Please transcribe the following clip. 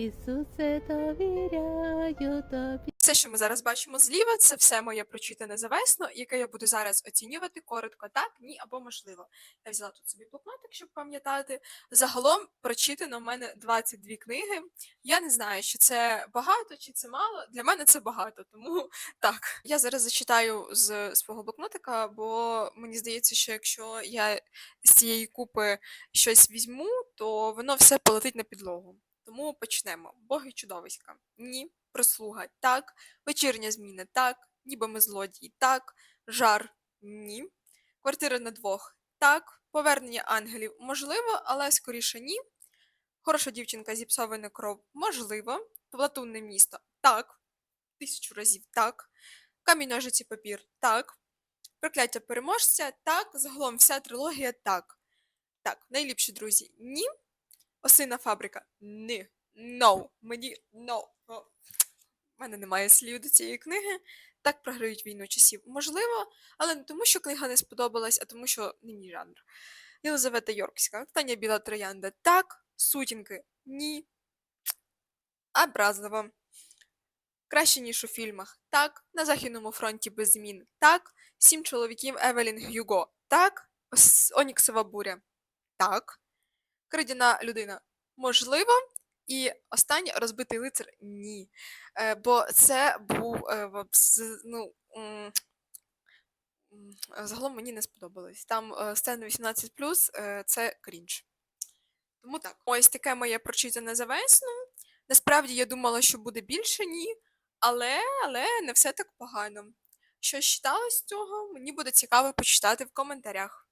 Ісусе, довіряю тобі. Все, що ми зараз бачимо зліва, це все моє прочитане за весну, яке я буду зараз оцінювати коротко, так, ні або можливо. Я взяла тут собі блокнотик, щоб пам'ятати. Загалом прочитано в мене 22 книги. Я не знаю, чи це багато, чи це мало. Для мене це багато, тому так. Я зараз зачитаю з свого блокнотика, бо мені здається, що якщо я з цієї купи щось візьму, то воно все полетить на підлогу. Тому почнемо. Боги чудовиська. Ні. Прослуга так. Вечірня зміна так. Ніби ми злодії так. Жар ні. Квартира на двох так. Повернення ангелів можливо, але скоріше ні. Хороша дівчинка зіпсована кров можливо. Платунне місто так. Тисячу разів так. Камінь ножиці папір так. Прокляття переможця так. Загалом вся трилогія так. Так, найліпші друзі ні. Осина фабрика ні. No. Мені no. В мене немає слів до цієї книги. Так програють війну часів. Можливо, але не тому, що книга не сподобалась, а тому, що не мій жанр. Єлизавета Йоркська, Таня Біла Троянда. Так. Сутінки. Ні. Образливо. Краще, ніж у фільмах. Так. На Західному фронті без змін. Так. Сім чоловіків Евелін Гюго. Так. Оніксова буря. Так. Крадяна людина. Можливо. І останнє розбитий лицар ні. Е, бо це був е, ну, загалом мені не сподобалось. Там е, сцена 18 е, це крінж. Тому так. Ось таке моє прочитане за весну. Насправді я думала, що буде більше ні, але, але не все так погано. Що читала з цього, мені буде цікаво почитати в коментарях.